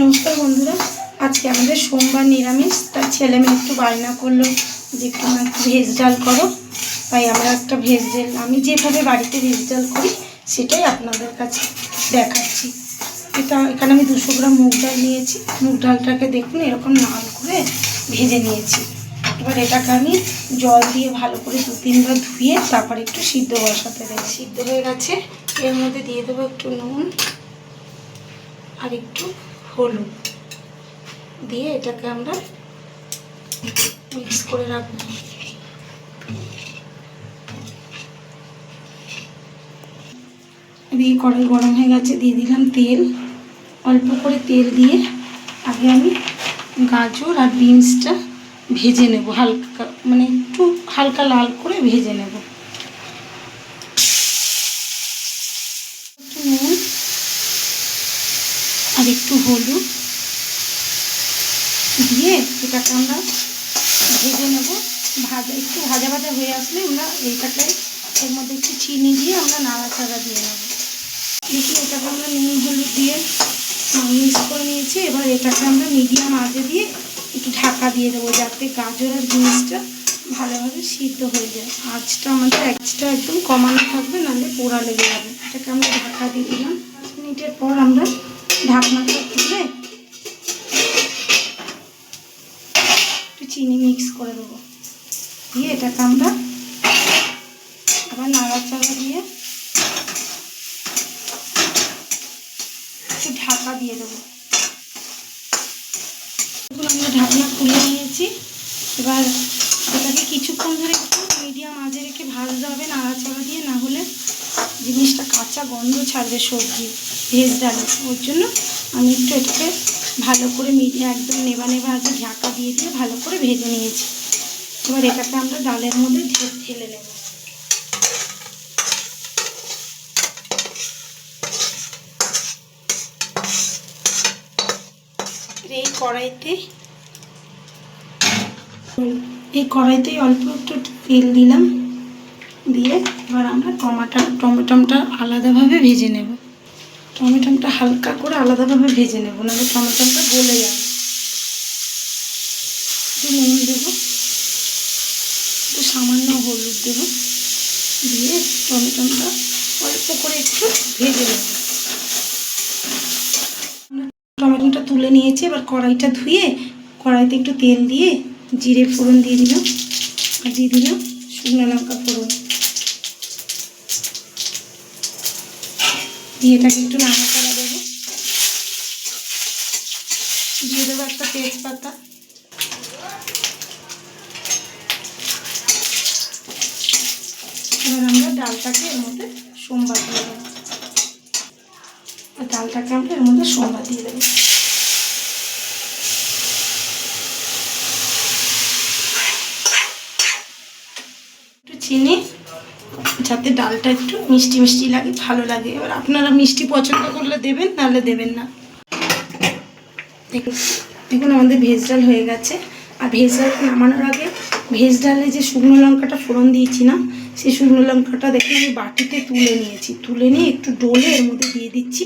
নমস্কার বন্ধুরা, আজকে আমাদের সোমবার নিরামিষ, তার ছেলে মেয়ে একটু বায়না করল যে একটু ভেজ ডাল করো। তাই আমরা একটা ভেজ ডাল, আমি যেভাবে বাড়িতে ভেজ ডাল করি, সেটাই আপনাদের কাছে দেখাচ্ছি। এটা এখানে আমি দুশো গ্রাম মুগ ডাল নিয়েছি। মুগ ডালটাকে দেখুন, এরকম নাল করে ভেজে নিয়েছি। এবার এটাকে আমি জল দিয়ে ভালো করে দু তিনবার ধুয়ে তারপর একটু সিদ্ধ বসাতে দেয় সিদ্ধ হয়ে গেছে, এর মধ্যে দিয়ে দেবো একটু নুন আর একটু হলুদ। দিয়ে এটাকে আমরা মিক্স করে রাখব। দিয়ে কড়াই গরম হয়ে গেছে, দিয়ে দিলাম তেল। অল্প করে তেল দিয়ে আগে আমি গাজর আর বিনসটা ভেজে নেব, হালকা মানে একটু হালকা লাল করে ভেজে নেব একটু নুন আর একটু হলুদ দিয়ে এটাকে আমরা ভেজে নেব। ভাজা, একটু ভাজা ভাজা হয়ে আসলে আমরা এইটাকে এর মধ্যে একটু চিনি দিয়ে আমরা নাড়াচাড়া দিয়ে নেব। দেখি, এটাকে আমরা নুন, হলুদ দিয়ে মিক্স করে নিয়েছি। এবার এটাকে আমরা মিডিয়াম আঁচে দিয়ে একটু ঢাকা দিয়ে দেবো যাতে গাজর আর জিনিসটা ভালোভাবে সিদ্ধ হয়ে যায়। আঁচটা আমাদের আঁচটা একদম কমানো থাকবে, নাহলে পোড়া লেগে যাবে। এটাকে আমরা ঢাকা দিয়ে দিলাম। মিনিটের পর আমরা ঢাকনাটা খুলে একটু চিনি মিক্স করে দেবো। দিয়ে এটাকে আমরা আবার নাড়াচাড়া দিয়ে একটু ঢাকা দিয়ে দেবো। আমরা ঢাকনা খুলে নিয়েছি। এবার এটাকে কিছুক্ষণ ধরে একটু মিডিয়াম আঁচে রেখে ভাজতে হবে, নাড়াচাড়া দিয়ে, না হলে কাঁচা গন্ধ ছাড়বে সবজি ভেজ ডালে ওর জন্য আমি একটু এটাকে ভালো করে একদম নেবা নেবা আগে ঢাকা দিয়ে দিয়ে ভালো করে ভেজে নিয়েছি। এবার এটাকে আমরা ডালের মধ্যে ঢেলে নেব। এই কড়াইতে এই কড়াইতেই অল্প একটু তেল দিলাম। দিয়ে এবার আমরা টমাটো টমেটোটা আলাদাভাবে ভেজে নেব। টমেটোটা হালকা করে আলাদাভাবে ভেজে নেব, নাহলে টমেটোটা গলে যাবে। একটু নুন দেবো, একটু সামান্য হলুদ দেবো, দিয়ে টমেটোটা অল্প করে একটু ভেজে নেব। টমেটোটা তুলে নিয়েছি, এবার কড়াইটা ধুয়ে কড়াইতে একটু তেল দিয়ে জিরে ফোড়ন দিয়ে দিলাম, আর দিয়ে দিলাম শুকনো লঙ্কা ফোড়ন। দিয়ে এটাকে একটু নাড়াচাড়া দেবো। দিয়ে দেবো একটা তেজপাতা। এবার আমরা ডালটাকে এর মধ্যে সোমবার দিয়ে দেবো। ডালটাকে আমরা এর মধ্যে সোমবার দিয়ে দেবো। একটু চিনি যাতে ডালটা একটু মিষ্টি মিষ্টি লাগে, ভালো লাগে। এবার আপনারা মিষ্টি পছন্দ করলে দেবেন, নাহলে দেবেন না। দেখুন দেখুন আমাদের ভেজ ডাল হয়ে গেছে। আর ভেজ ডাল নামানোর আগে ভেজ ডালে যে শুকনো লঙ্কাটা ফোড়ন দিয়েছি না, সেই শুকনো লঙ্কাটা দেখুন আমি বাটিতে তুলে নিয়েছি। তুলে নিয়ে একটু ডোলে এর মধ্যে দিয়ে দিচ্ছি।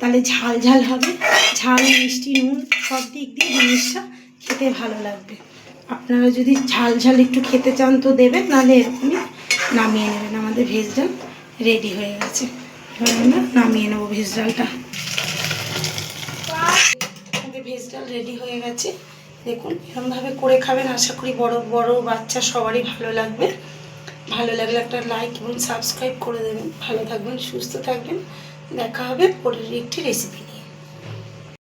তাহলে ঝাল ঝাল হবে। ঝাল, মিষ্টি, নুন সব দিক দিয়ে জিনিসটা খেতে ভালো লাগবে। আপনারা যদি ঝাল ঝাল একটু খেতে চান তো দেবেন, নাহলে এরকমই নামিয়ে নেবেন। আমাদের ভেজ ডাল রেডি হয়ে গেছে। এবার আমরা নামিয়ে নেব ভেজ ডালটা। আমাদের ভেজ ডাল রেডি হয়ে গেছে। দেখুন এরকমভাবে করে খাবেন। আশা করি বড় বড় বাচ্চা সবারই ভালো লাগবে। ভালো লাগলে একটা লাইক এবং সাবস্ক্রাইব করে দেবেন। ভালো থাকবেন, সুস্থ থাকবেন। দেখা হবে পরের একটি রেসিপি নিয়ে।